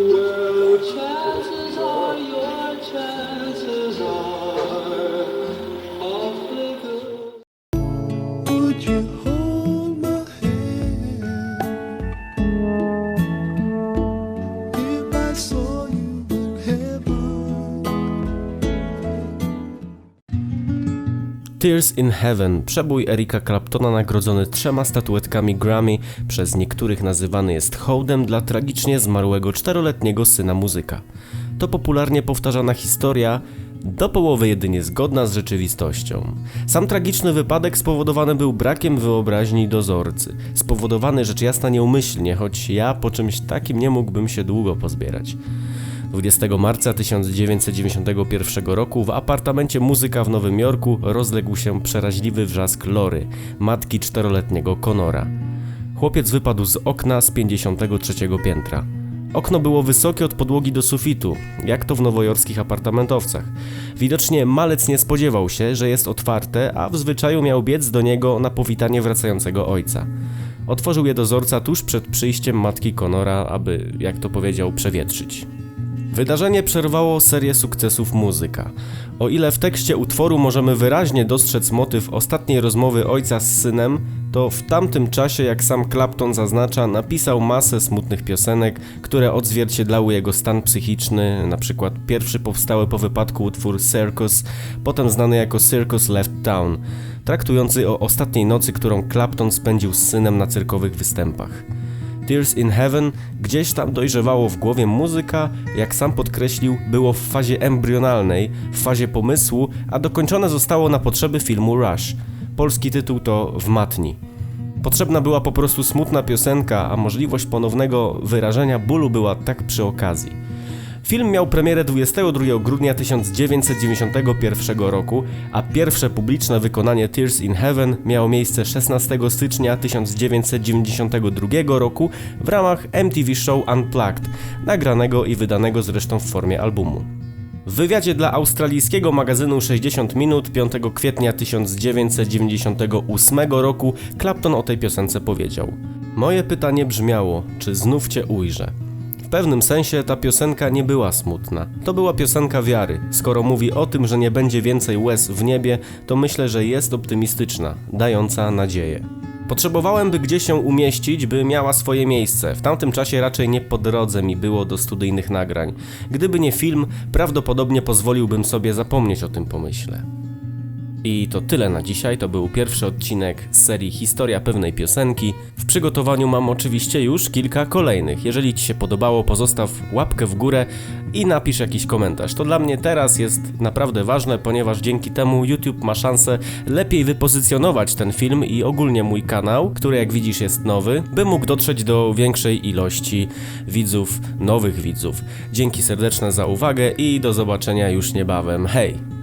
Ура! Tears in Heaven, przebój Erika Claptona nagrodzony trzema statuetkami Grammy, przez niektórych nazywany jest hołdem dla tragicznie zmarłego czteroletniego syna muzyka. To popularnie powtarzana historia, do połowy jedynie zgodna z rzeczywistością. Sam tragiczny wypadek spowodowany był brakiem wyobraźni dozorcy. Spowodowany rzecz jasna nieumyślnie, choć ja po czymś takim nie mógłbym się długo pozbierać. 20 marca 1991 roku w apartamencie muzyka w Nowym Jorku rozległ się przeraźliwy wrzask Lory, matki czteroletniego Conora. Chłopiec wypadł z okna z 53 piętra. Okno było wysokie od podłogi do sufitu, jak to w nowojorskich apartamentowcach. Widocznie malec nie spodziewał się, że jest otwarte, a w zwyczaju miał biec do niego na powitanie wracającego ojca. Otworzył je dozorca tuż przed przyjściem matki Conora, aby, jak to powiedział, przewietrzyć. Wydarzenie przerwało serię sukcesów muzyka. O ile w tekście utworu możemy wyraźnie dostrzec motyw ostatniej rozmowy ojca z synem, to w tamtym czasie, jak sam Clapton zaznacza, napisał masę smutnych piosenek, które odzwierciedlały jego stan psychiczny, na przykład pierwszy powstały po wypadku utwór Circus, potem znany jako Circus Left Town, traktujący o ostatniej nocy, którą Clapton spędził z synem na cyrkowych występach. Tears in Heaven gdzieś tam dojrzewało w głowie muzyka, jak sam podkreślił, było w fazie embrionalnej, w fazie pomysłu, a dokończone zostało na potrzeby filmu Rush. Polski tytuł to W matni. Potrzebna była po prostu smutna piosenka, a możliwość ponownego wyrażenia bólu była tak przy okazji. Film miał premierę 22 grudnia 1991 roku, a pierwsze publiczne wykonanie Tears in Heaven miało miejsce 16 stycznia 1992 roku w ramach MTV Show Unplugged, nagranego i wydanego zresztą w formie albumu. W wywiadzie dla australijskiego magazynu 60 Minut 5 kwietnia 1998 roku Clapton o tej piosence powiedział: Moje pytanie brzmiało, czy znów cię ujrzę. Pewnym sensie ta piosenka nie była smutna. To była piosenka wiary. Skoro mówi o tym, że nie będzie więcej łez w niebie, to myślę, że jest optymistyczna, dająca nadzieję. Potrzebowałem, by gdzieś się umieścić, by miała swoje miejsce. W tamtym czasie raczej nie po drodze mi było do studyjnych nagrań. Gdyby nie film, prawdopodobnie pozwoliłbym sobie zapomnieć o tym pomyśle. I to tyle na dzisiaj. To był pierwszy odcinek z serii Historia pewnej piosenki. W przygotowaniu mam oczywiście już kilka kolejnych. Jeżeli Ci się podobało, pozostaw łapkę w górę i napisz jakiś komentarz. To dla mnie teraz jest naprawdę ważne, ponieważ dzięki temu YouTube ma szansę lepiej wypozycjonować ten film i ogólnie mój kanał, który jak widzisz jest nowy, by mógł dotrzeć do większej ilości widzów, nowych widzów. Dzięki serdeczne za uwagę i do zobaczenia już niebawem. Hej!